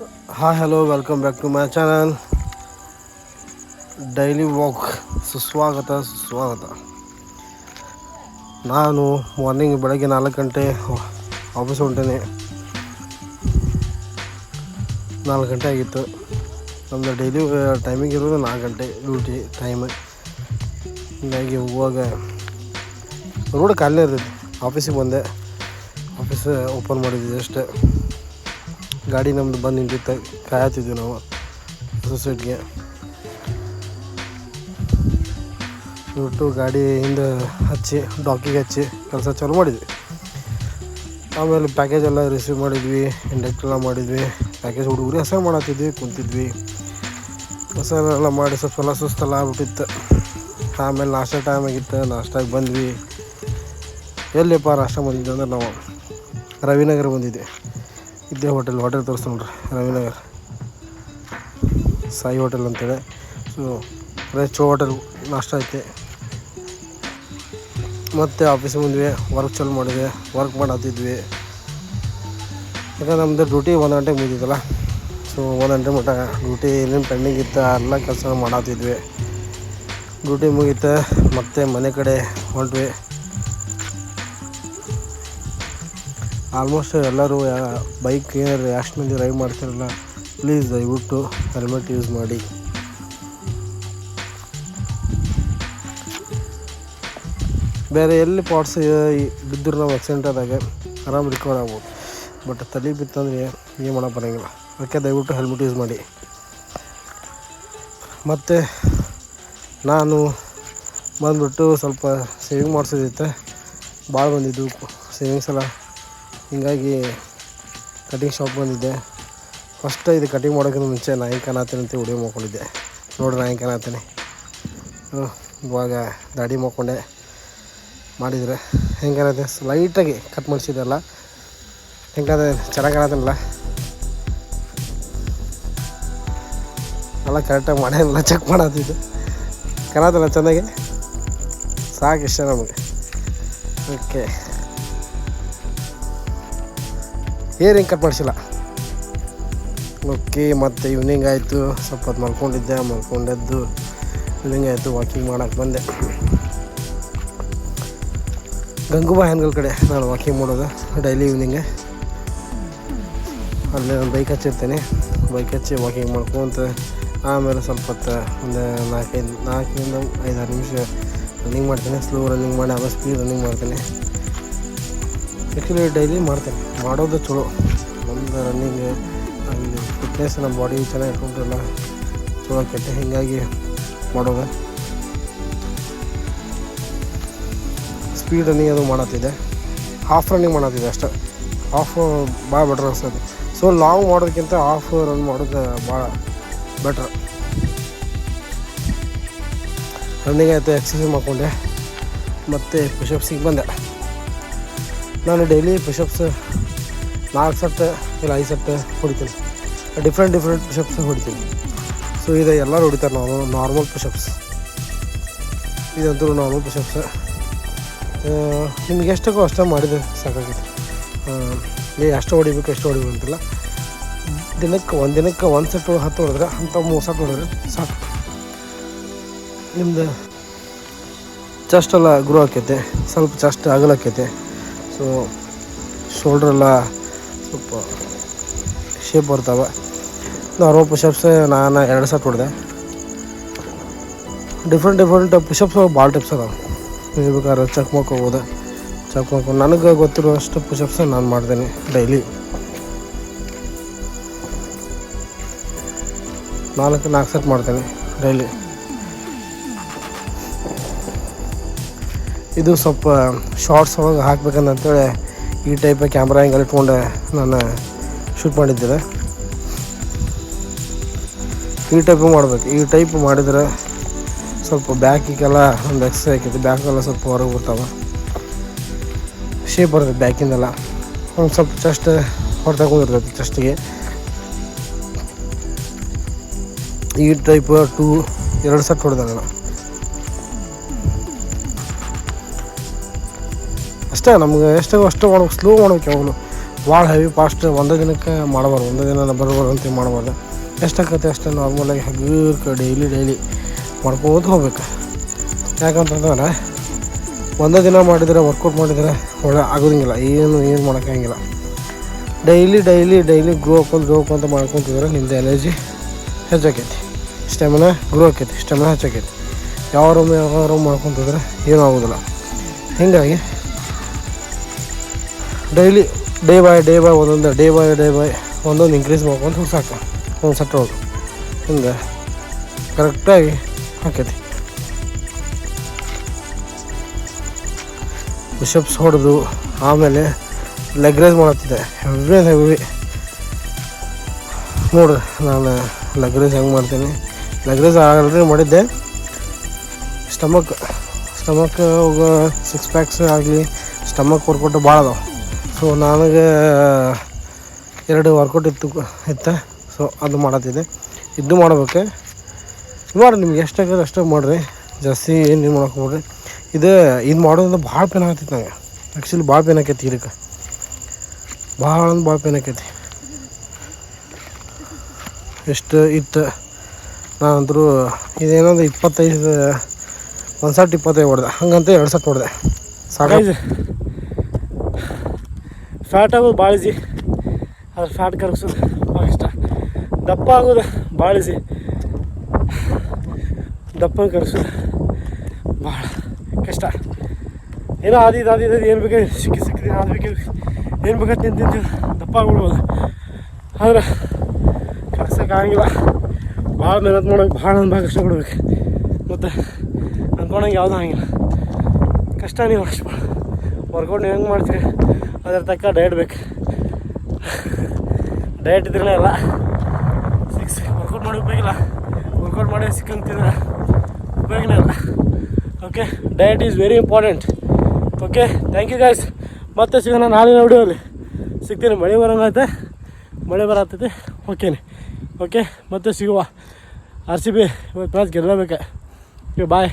Hi hello welcome back to my channel daily walk ಸುಸ್ವಾಗತ ಸುಸ್ವಾಗತ ನಾನು ಮಾರ್ನಿಂಗ್ ಬೆಳಗ್ಗೆ ನಾಲ್ಕು ಗಂಟೆ ಆಫೀಸ್ ಹೊಂಟೇನೆ. ನಾಲ್ಕು ಗಂಟೆ ಆಗಿತ್ತು. ನಮ್ಮದು ಡೈಲಿ ಟೈಮಿಂಗ್ ಇರೋದು ನಾಲ್ಕು ಗಂಟೆ ಡ್ಯೂಟಿ ಟೈಮ್ ಹೀಗಾಗಿ ಹೋಗುವಾಗ ರೋಡ್ ಖಾಲಿ ಇರ್ತೈತಿ. ಆಫೀಸಿಗೆ ಬಂದೆ. ಆಫೀಸ್ ಓಪನ್ ಮಾಡಿದ್ದೆ ಅಷ್ಟೇ. ಗಾಡಿ ನಮ್ಮದು ಬಂದು ನಿಂತಿತ್ತು. ಕಾಯತ್ತಿದ್ವಿ ನಾವು. ಸೊಸೈಟಿಗೆ ಬಿಟ್ಟು ಗಾಡಿ ಹಿಂದೆ ಹಚ್ಚಿ ಡಾಕಿಗೆ ಹಚ್ಚಿ ಕೆಲಸ ಚಾಲು ಮಾಡಿದ್ವಿ. ಆಮೇಲೆ ಪ್ಯಾಕೇಜ್ ಎಲ್ಲ ರಿಸೀವ್ ಮಾಡಿದ್ವಿ ಇಂಡಕ್ಟ್ ಎಲ್ಲ ಮಾಡಿದ್ವಿ. ಪ್ಯಾಕೇಜ್ ಹುಡುಗರು ಹೆಸರು ಮಾಡತ್ತಿದ್ವಿ, ಕುಂತಿದ್ವಿ. ಹೆಸರೆಲ್ಲ ಮಾಡಿ ಸ್ವಲ್ಪ ಎಲ್ಲ ಸುಸ್ತೆಲ್ಲ ಆಗ್ಬಿಟ್ಟಿತ್ತು. ಆಮೇಲೆ ನಾಷ್ಟ ಟೈಮ್ ಆಗಿತ್ತು, ನಾಷ್ಟಾಗಿ ಬಂದ್ವಿ. ಎಲ್ಲಿಪ್ಪ ನಾಷ್ಟ ಬಂದಿದ್ದೆ ಅಂದ್ರೆ ನಾವು ರವಿನಗರ ಬಂದಿದ್ದೆ ಇದೇ ಹೋಟೆಲ್ ಹೋಟೆಲ್ ತೋರಿಸ್ತು ನೋಡ್ರಿ. ರವಿನಗರ್ ಸಾಯಿ ಹೋಟೆಲ್ ಅಂತೇಳಿ. ಸೊ ಅದೇ ಚೋ ಹೋಟೆಲ್ ನಾಷ್ಟ ಐತೆ. ಮತ್ತು ಆಫೀಸ್ ಬಂದ್ವಿ. ವರ್ಕ್ ಚಾಲು ಮಾಡಿದ್ವಿ. ವರ್ಕ್ ಮಾಡತ್ತಿದ್ವಿ ಯಾಕಂದ್ರೆ ನಮ್ಮದು ಡ್ಯೂಟಿ ಒಂದು ಗಂಟೆಗೆ ಮುಗಿದಿತ್ತಲ್ಲ. ಸೊ ಒಂದು ಗಂಟೆ ಮಟ್ಟ ಡ್ಯೂಟಿ ಏನೇನು ಪೆಂಡಿಂಗ್ ಇತ್ತು ಎಲ್ಲ ಕೆಲಸ ಮಾಡತ್ತಿದ್ವಿ ಡ್ಯೂಟಿ ಮುಗೀತು. ಮತ್ತು ಮನೆ ಕಡೆ ಹೊಂಟ್ವಿ. ಆಲ್ಮೋಸ್ಟ್ ಎಲ್ಲರೂ ಬೈಕ್ ಏನಾರು ಮಂದಿ ಮಾಡ್ತಿರಲ್ಲ ಮಾಡ್ತಾರಲ್ಲ, ಪ್ಲೀಸ್ ದಯವಿಟ್ಟು ಹೆಲ್ಮೆಟ್ ಯೂಸ್ ಮಾಡಿ. ಬೇರೆ ಎಲ್ಲಿ ಪಾರ್ಟ್ಸ್ ಬಿದ್ದರೂ ನಾವು ಆಕ್ಸಿಡೆಂಟ್ ಆದಾಗ ಆರಾಮ್ ರಿಕವರ್ ಆಗ್ಬೋದು. ಬಟ್ ತಲೆ ಬಿತ್ತಂದ್ರೆ ಏನು ಮಾಡೋ ಬರೋಂಗಿಲ್ಲ. ಅದಕ್ಕೆ ದಯವಿಟ್ಟು ಹೆಲ್ಮೆಟ್ ಯೂಸ್ ಮಾಡಿ. ಮತ್ತು ನಾನು ಬಂದುಬಿಟ್ಟು ಸ್ವಲ್ಪ ಸೇವಿಂಗ್ ಮಾಡಿಸೋದಿತ್ತು. ಭಾಳ ಬಂದಿದ್ದು ಸೇವಿಂಗ್ಸ್ ಎಲ್ಲ ಹೀಗಾಗಿ ಕಟಿಂಗ್ ಶಾಪ್ ಬಂದಿದ್ದೆ ಫಸ್ಟ್ ಇದು ಕಟಿಂಗ್ ಮಾಡೋಕ್ಕಿಂತ ಮುಂಚೆ ನಾಯಿ ಕಾಣತ್ತೀನಿ ಅಂತ ವಿಡಿಯೋ ಮಾಡ್ಕೊಂಡಿದ್ದೆ. ನೋಡ್ರಿ ನಾಯಿ ಕಾಣತ್ತೀನಿ. ಇವಾಗ ದಾಡಿ ಮಾಡ್ಕೊಂಡೆ. ಮಾಡಿದರೆ ಹೆಂಗಾರತ್ತೆ ಲೈಟಾಗಿ ಕಟ್ ಮಾಡಿಸಿದೆಲ್ಲ ಹೆಂಗಾದ ಚೆನ್ನಾಗಿ ಕಾಣತ್ತಲ್ಲ ಎಲ್ಲ ಕರೆಕ್ಟಾಗಿ ಮಾಡಿಲ್ಲ ಚೆಕ್ ಮಾಡತ್ತಿದ್ದು. ಕಾಣತ್ತಲ್ಲ ಚೆನ್ನಾಗಿ? ಸಾಕು ಇಷ್ಟ ನಮಗೆ. ಓಕೆ ಏರ್ ಕಟ್ ಮಾಡಿಸಿಲ್ಲ. ಓಕೆ, ಮತ್ತು ಇವ್ನಿಂಗ್ ಆಯಿತು. ಸ್ವಲ್ಪ ಹೊತ್ತು ಮಲ್ಕೊಂಡಿದ್ದೆ, ಮಲ್ಕೊಂಡದ್ದು. ಈವ್ನಿಂಗ್ ಆಯಿತು ವಾಕಿಂಗ್ ಮಾಡೋಕೆ ಬಂದೆ. ಗಂಗೂಬಾ ಹೆನ್ಗಲ್ ಕಡೆ. ನಾನು ವಾಕಿಂಗ್ ಮಾಡೋದು ಡೈಲಿ ಈವ್ನಿಂಗೆ ಅಲ್ಲಿ ನಾನು ಬೈಕ್ ಹಚ್ಚಿರ್ತೇನೆ. ಬೈಕ್ ಹಚ್ಚಿ ವಾಕಿಂಗ್ ಮಾಡ್ಕೊಂತ ಆಮೇಲೆ ಸ್ವಲ್ಪ ಹೊತ್ತು ಒಂದು ನಾಲ್ಕೈದು ನಾಲ್ಕರಿಂದ ಐದಾರು ನಿಮಿಷ ರನ್ನಿಂಗ್ ಮಾಡ್ತೇನೆ. ಸ್ಲೋ ರನ್ನಿಂಗ್ ಮಾಡಿ ಆಮೇಲೆ ಸ್ಪೀಡ್ ರನ್ನಿಂಗ್ ಮಾಡ್ತೇನೆ. ಆ್ಯಕ್ಚುಲಿ ಡೈಲಿ ಮಾಡ್ತೇನೆ. ಮಾಡೋದು ಚಲೋ. ಒಂದು ರನ್ನಿಂಗ್ ಅಲ್ಲಿ ಫಿಟ್ನೆಸ್ ನಮ್ಮ ಬಾಡಿ ಚೆನ್ನಾಗಿ ಇಟ್ಕೊಂಡ್ರಲ್ಲ, ಚಲೋ ಕೆಟ್ಟ ಹೀಗಾಗಿ ಮಾಡೋದು. ಸ್ಪೀಡ್ ರನ್ನಿಂಗ್ ಅದು ಮಾಡತ್ತಿದೆ ಹಾಫ್ ರನ್ನಿಂಗ್ ಮಾಡತ್ತಿದೆ ಅಷ್ಟೇ. ಹಾಫ್ ಭಾಳ ಬೆಟ್ರ್ ಅನಿಸ್ತದೆ ಸೊ ಲಾಂಗ್ ಮಾಡೋದಕ್ಕಿಂತ ಹಾಫ್ ರನ್ ಮಾಡೋದು ಭಾಳ ಬೆಟ್ರ್ ರನ್ನಿಂಗ್ ಆಯಿತು ಎಕ್ಸಸೈಸ್ ಮಾಡಿಕೊಂಡೆ. ಮತ್ತು ಪುಷಪ್ಸಿಗೆ ಬಂದೆ. ನಾನು ಡೈಲಿ ಪುಷಪ್ಸ್ ನಾಲ್ಕು ಸೆಟ್ ಇಲ್ಲ ಐದು ಸೆಟ್ ಹೊಡಿತೀನಿ. ಡಿಫ್ರೆಂಟ್ ಡಿಫ್ರೆಂಟ್ ಪುಷಪ್ಸ್ ಹೊಡಿತೀನಿ. ಸೊ ಇದು ಎಲ್ಲರೂ ಹೊಡಿತಾರೆ ನಾವು ನಾರ್ಮಲ್ ಪುಷಪ್ಸ್ ಇದಂತೂ ನಾರ್ಮಲ್ ಪುಷಪ್ಸ್ ನಿಮ್ಗೆ ಎಷ್ಟಕ್ಕೂ ಅಷ್ಟೇ ಮಾಡಿದೆ ಸಾಕಾಗಿತ್ತು. ಏ, ಅಷ್ಟು ಹೊಡಿಬೇಕು, ಎಷ್ಟು ಹೊಡಿಬೇಕು ಅಂತಿಲ್ಲ. ದಿನಕ್ಕೆ, ಒಂದು ದಿನಕ್ಕೆ ಒಂದು ಸೆಟ್ ಹತ್ತು ಹೊಡೆದ್ರೆ, ಅಂತ ಮೂರು ಸೆಟ್ ಹೊಡೆದ್ರೆ ಸಾಕು. ನಿಮ್ದು ಚೆಸ್ಟ್ ಎಲ್ಲ ಗ್ರೋ ಆಕೈತೆ, ಸ್ವಲ್ಪ ಚಸ್ಟ್ ಅಗಲಾಕೈತೆ ಸೊ ಶೋಲ್ಡ್ರೆಲ್ಲ ಸ್ವಲ್ಪ ಶೇಪ್ ಬರ್ತಾವೆ. ನಾರ್ಮಲ್ ಪುಷಪ್ಸ್ ನಾನು ಎರಡು ಸೆಟ್ ಹೊಡೆದೆ. ಡಿಫ್ರೆಂಟ್ ಡಿಫ್ರೆಂಟ್ ಪುಷಪ್ಸ್ ಭಾಳ ಟೈಪ್ಸ್ ಅದಾವೆ. ನೀವು ಬೇಕಾದ್ರೆ ಚೆಕ್ ಮಾಡ್ಕೋಬೋದು ಚೆಕ್ ಮಾಡ್ಕೊಂಡು ನನಗೆ ಗೊತ್ತಿರುವಷ್ಟು ಪುಷಪ್ಸ್ ನಾನು ಮಾಡ್ತೀನಿ ಡೈಲಿ ನಾಲ್ಕು ನಾಲ್ಕು ಸೆಟ್ ಮಾಡ್ತೀನಿ ಡೈಲಿ ಇದು ಸ್ವಲ್ಪ ಶಾರ್ಟ್ಸ್ ಒಳಗೆ ಹಾಕ್ಬೇಕಂತೇಳಿ ಈ ಟೈಪ್ ಕ್ಯಾಮ್ರಾ ಹಿಂಗೆ ಇಟ್ಕೊಂಡು ನಾನು ಶೂಟ್ ಮಾಡಿದ್ದೆ ಈ ಟೈಪ್ ಮಾಡ್ಬೇಕು. ಈ ಟೈಪ್ ಮಾಡಿದ್ರೆ ಸ್ವಲ್ಪ ಬ್ಯಾಕಿಗೆಲ್ಲ ಒಂದು ಎಕ್ಸ್ರೇ ಆಕೈತಿ. ಬ್ಯಾಕೆಲ್ಲ ಸ್ವಲ್ಪ ಹೊರಗೆ ಬರ್ತಾವೆ. ಶೇಪ್ ಬರ್ತದೆ ಬ್ಯಾಕಿಂದೆಲ್ಲ ಒಂದು ಸ್ವಲ್ಪ ಚೆಸ್ಟ್ ಹೊರತಕೊಂಡಿರ್ತೈತೆ ಚೆಸ್ಟಿಗೆ ಈ ಟೈಪ್ ಟೂ ಎರಡು ಸೆಟ್ ಹೊಡೆದಾಗ ನಾನು. ಅಷ್ಟೇ, ನಮ್ಗೆ ಎಷ್ಟು ಅಷ್ಟು ಒಣಗಿ ಸ್ಲೋ ಒಣಗಿ ಅವನು ಭಾಳ ಹೆವಿ ಫಾಸ್ಟ್ ಒಂದೇ ದಿನಕ್ಕೆ ಮಾಡಬಾರ್ದು ಒಂದೇ ದಿನ ಬರಬಾರ್ದು ಅಂತ ಮಾಡಬಾರ್ದು ಎಷ್ಟಾಗತ್ತೆ ಅಷ್ಟೇ ನಾರ್ಮಲಾಗಿ ಹಗೀರ್ಕ ಡೈಲಿ ಡೈಲಿ ಮಾಡ್ಕೋತ ಹೋಗ್ಬೇಕು. ಯಾಕಂತಂದ್ರೆ, ಒಂದೇ ದಿನ ಮಾಡಿದರೆ ವರ್ಕೌಟ್ ಮಾಡಿದರೆ ಒಳ್ಳೆ ಆಗೋದಂಗಿಲ್ಲ, ಏನು ಏನು ಮಾಡೋಕ್ಕಾಗಿಲ್ಲ ಡೈಲಿ ಡೈಲಿ ಡೈಲಿ ಗ್ರೋ ಹಾಕೊಂಡು ಗ್ರೋ ಹಾಕೊಂತ ಮಾಡ್ಕೊತಿದ್ರೆ ನಿಮ್ಮದು ಎನರ್ಜಿ ಹೆಚ್ಚಾಕೈತಿ. ಸ್ಟೆಮಿನ ಗ್ರೋ ಆಕೈತಿ ಸ್ಟೆಮಿನ ಹೆಚ್ಚಾಕೈತಿ. ಯಾವ ರೂಮ್ ಯಾವ ರೂಮ್ ಮಾಡ್ಕೊತಿದ್ರೆ ಏನೂ ಆಗೋದಿಲ್ಲ. ಹೀಗಾಗಿ daily day by day by ಒಂದೊಂದು ಡೇ ಬೈ ಡೇ ಬೈ ಒಂದೊಂದು ಇನ್ಕ್ರೀಸ್ ಮಾಡ್ಕೊಂಡು ಸಾಕು. ಒಂದು ಸೆಟ್ ಹೋಗಿ. ಕರೆಕ್ಟಾಗಿ ಹಾಕೈತಿ. ಬಿಷಪ್ಸ್ ಹೊಡೆದು ಆಮೇಲೆ ಲೆಗ್ ರೈಸ್ ಮಾಡತ್ತಿದ್ದೆ. ಹೆವಿ ಹೆವಿ ನೋಡ್ರಿ ನಾನು ಲೆಗ್ ರೈಸ್ ಹೆಂಗೆ ಮಾಡ್ತೀನಿ. ಲೆಗ್ ರೈಸ್ ಆಲ್ರೆಡಿ ಮಾಡಿದ್ದೆ. ಸ್ಟಮಕ್ ಸ್ಟಮಕ್ ಸಿಕ್ಸ್ ಪ್ಯಾಕ್ಸ್ ಆಗಲಿ ಸ್ಟಮಕ್ ವರ್ಕೌಟ್ ಭಾಳ ಅದಾವೆ. ಸೊ ನನಗೆ ಎರಡು ವರ್ಕೌಟ್ ಇತ್ತು ಇತ್ತು. ಸೊ ಅದು ಮಾಡತ್ತಿದ್ದೆ. ಇದು ಮಾಡ್ಬೇಕು. ಮಾಡಿರಿ ನಿಮ್ಗೆ ಎಷ್ಟಾಗತ್ತೆ ಅಷ್ಟೇ ಮಾಡಿರಿ. ಜಾಸ್ತಿ ಏನು ನೀವು ಮಾಡೋಕೆ ಹೋಗ್ರಿ ಇದು ಇದು ಮಾಡೋದ್ರಿಂದ ಭಾಳ ಪೇನ್ ಆಗ್ತೈತೆ ನನಗೆ ಆ್ಯಕ್ಚುಲಿ ಭಾಳ ಪೇನ್ ಆಕೈತಿ ಇದಕ್ಕೆ. ಭಾಳ ಅಂದ್ರೆ ಭಾಳ ಪೇನ್ ಆಕೈತಿ ಎಷ್ಟು ಇತ್ತು? ನಾನಂತರೂ ಇದೇನಂದ್ರೆ ಇಪ್ಪತ್ತೈದು, ಒಂದು ಸಟ್ ಇಪ್ಪತ್ತೈದು ಹೊಡೆದೆ. ಹಂಗಂತ ಎರಡು ಸಟ್ ಹೊಡೆದೆ. ಸಾಕಾಯ್ತು ಫ್ಯಾಟ್ ಆಗೋದು ಭಾಳ ಈಸಿ ಅದ್ರ ಫ್ಯಾಟ್ ಕರಗಿಸೋದು ಭಾಳ ಇಷ್ಟ. ದಪ್ಪ ಆಗೋದು ಭಾಳ ಈಸಿ ದಪ್ಪ ಕರಗಿಸೋದು ಭಾಳ ಕಷ್ಟ. ಏನೋ ಆದಿದ್ದು ಆದಿದ್ದು ಏನು ಬೇಕು ಸಿಕ್ಕಿ ಸಿಕ್ಕಿದೆ ಅದು ಬೇಕು ಏನು ಬೇಕಾದ ತಿಂದು ದಪ್ಪ ಆಗ್ಬಿಡ್ಬೋದು. ಆದ್ರೆ ಕರ್ಸೋಕ್ಕಾಗಿಲ್ಲ ಭಾಳ ಮೆಹನತ್ ಮಾಡೋಕೆ ಭಾಳ ಭಾಳ ಕಷ್ಟ ಕೊಡ್ಬೇಕು. ಮತ್ತು ಅಂದ್ಕೊಂಡಂಗೆ ಯಾವುದೂ ಆಗಿಲ್ಲ ಕಷ್ಟ ನೀವು ಅಷ್ಟು ವರ್ಕೌಟ್ ಹೆಂಗೆ ಮಾಡ್ತೀರಿ? ಅದ್ರ ತಕ್ಕ ಡಯಟ್ ಬೇಕು. ಡಯಟ್ ಇದ್ರೇ ಎಲ್ಲ. ಸಿಕ್ಸ್ ವರ್ಕೌಟ್ ಮಾಡಿ ಉಪಯೋಗಿಲ್ಲ. ವರ್ಕೌಟ್ ಮಾಡಿ ಸಿಕ್ಕಂತಿದ್ರೆ ಉಪಯೋಗನೇ ಇಲ್ಲ. Okay diet is very important okay thank you guys ಮತ್ತೆ ಸಿಗೋಣ ನಾಳಿನ ವಿಡಿಯೋಲಿ ಸಿಗ್ತೀನಿ. ಮಳೆ ಬರೋಂಗೈತೆ ಮಳೆ ಬರತ್ತೈತೆ ಓಕೆನೆ ಓಕೆ ಮತ್ತೆ ಸಿಗುವ. ಆರ್ ಸಿ ಬಿ ಇವತ್ತು ಮ್ಯಾಚ್ ಗೆಲ್ಲಬೇಕು. ಬಾಯ್